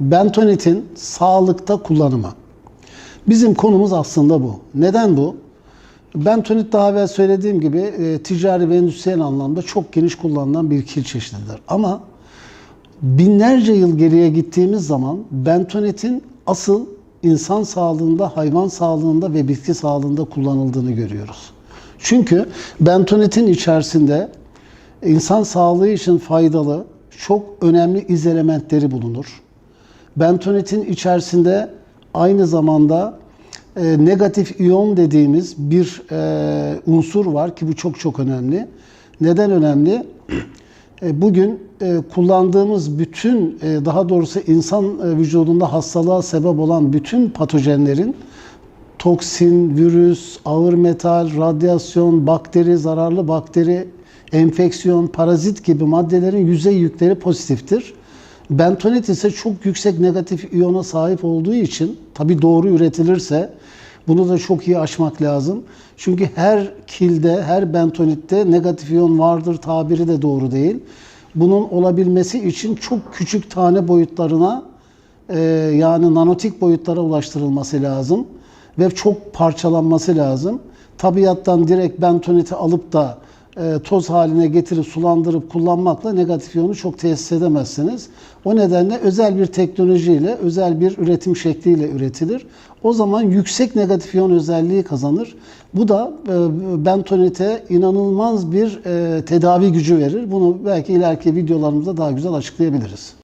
Bentonitin sağlıkta kullanımı. Bizim konumuz aslında bu. Neden bu? Bentonit daha evvel söylediğim gibi e, ticari ve endüstriyel anlamda çok geniş kullanılan bir kil çeşididir. Ama binlerce yıl geriye gittiğimiz zaman bentonitin asıl insan sağlığında, hayvan sağlığında ve bitki sağlığında kullanıldığını görüyoruz. Çünkü bentonitin içerisinde insan sağlığı için faydalı çok önemli iz elementleri bulunur. Bentonitin içerisinde aynı zamanda e, negatif iyon dediğimiz bir e, unsur var ki bu çok çok önemli. Neden önemli? E, bugün e, kullandığımız bütün, e, daha doğrusu insan e, vücudunda hastalığa sebep olan bütün patojenlerin toksin, virüs, ağır metal, radyasyon, bakteri, zararlı bakteri, enfeksiyon, parazit gibi maddelerin yüzey yükleri pozitiftir. Bentonit ise çok yüksek negatif iyona sahip olduğu için tabi doğru üretilirse bunu da çok iyi aşmak lazım. Çünkü her kilde, her bentonitte negatif iyon vardır tabiri de doğru değil. Bunun olabilmesi için çok küçük tane boyutlarına e, yani nanotik boyutlara ulaştırılması lazım ve çok parçalanması lazım. Tabiattan direkt bentoniti alıp da toz haline getirip sulandırıp kullanmakla negatif iyonu çok tesis edemezsiniz. O nedenle özel bir teknolojiyle, özel bir üretim şekliyle üretilir. O zaman yüksek negatif iyon özelliği kazanır. Bu da e, bentonite inanılmaz bir e, tedavi gücü verir. Bunu belki ileriki videolarımızda daha güzel açıklayabiliriz.